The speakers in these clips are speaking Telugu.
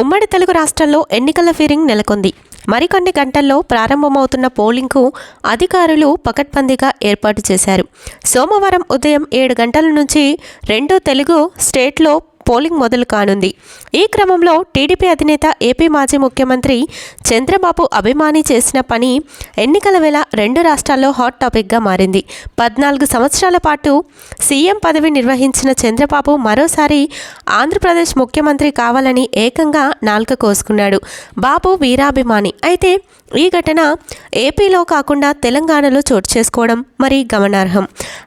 ఉమ్మడి తెలుగు రాష్ట్రాల్లో ఎన్నికల ఫీరింగ్ నెలకొంది. మరికొన్ని గంటల్లో ప్రారంభమవుతున్న పోలింగ్కు అధికారులు పకడ్బందీగా ఏర్పాటు చేశారు. సోమవారం ఉదయం ఏడు గంటల నుంచి రెండో తెలుగు స్టేట్లో పోలింగ్ మొదలు కానుంది. ఈ క్రమంలో టీడీపీ అధినేత ఏపీ మాజీ ముఖ్యమంత్రి చంద్రబాబు అభిమాని చేసిన పని ఎన్నికల వేళ రెండు రాష్ట్రాల్లో హాట్ టాపిక్గా మారింది. పద్నాలుగు సంవత్సరాల పాటు సీఎం పదవి నిర్వహించిన చంద్రబాబు మరోసారి ఆంధ్రప్రదేశ్ ముఖ్యమంత్రి కావాలని ఏకంగా నాలుక కోసుకున్నాడు. బాబు వీరాభిమాని. అయితే ఈ ఘటన ఏపీలో కాకుండా తెలంగాణలో చోటు చేసుకోవడం మరి గమనార్హం.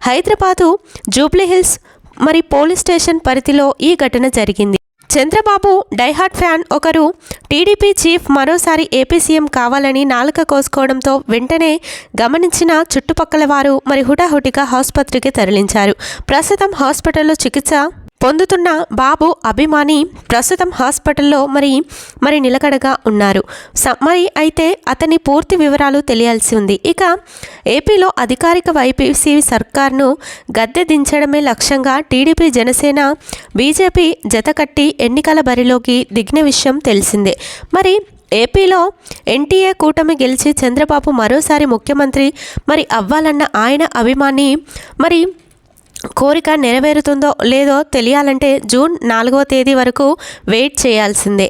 హైదరాబాదు జూబ్లీహిల్స్ మరి పోలీస్ స్టేషన్ పరిధిలో ఈ ఘటన జరిగింది. చంద్రబాబు డైహార్ట్ ఫ్యాన్ ఒకరు టీడీపీ చీఫ్ మరోసారి ఏపీ సీఎం కావాలని నాలుక కోసుకోవడంతో వెంటనే గమనించిన చుట్టుపక్కల వారు మరి హుటాహుటిగా ఆసుపత్రికి తరలించారు. ప్రస్తుతం హాస్పిటల్లో చికిత్స పొందుతున్న బాబు అభిమాని ప్రస్తుతం హాస్పిటల్లో మరి మరి నిలకడగా ఉన్నారు. మరి అయితే అతని పూర్తి వివరాలు తెలియాల్సి ఉంది. ఇక ఏపీలో అధికారిక వైపీసీ సర్కార్ను గద్దె దించడమే లక్ష్యంగా టీడీపీ జనసేన బీజేపీ జతకట్టి ఎన్నికల బరిలోకి దిగిన విషయం తెలిసిందే. మరి ఏపీలో ఎన్టీఏ కూటమి గెలిచి చంద్రబాబు మరోసారి ముఖ్యమంత్రి మరి అవ్వాలన్న ఆయన అభిమాని మరి కోరిక నెరవేరుతుందో లేదో తెలియాలంటే జూన్ నాలుగవ తేదీ వరకు వెయిట్ చేయాల్సిందే.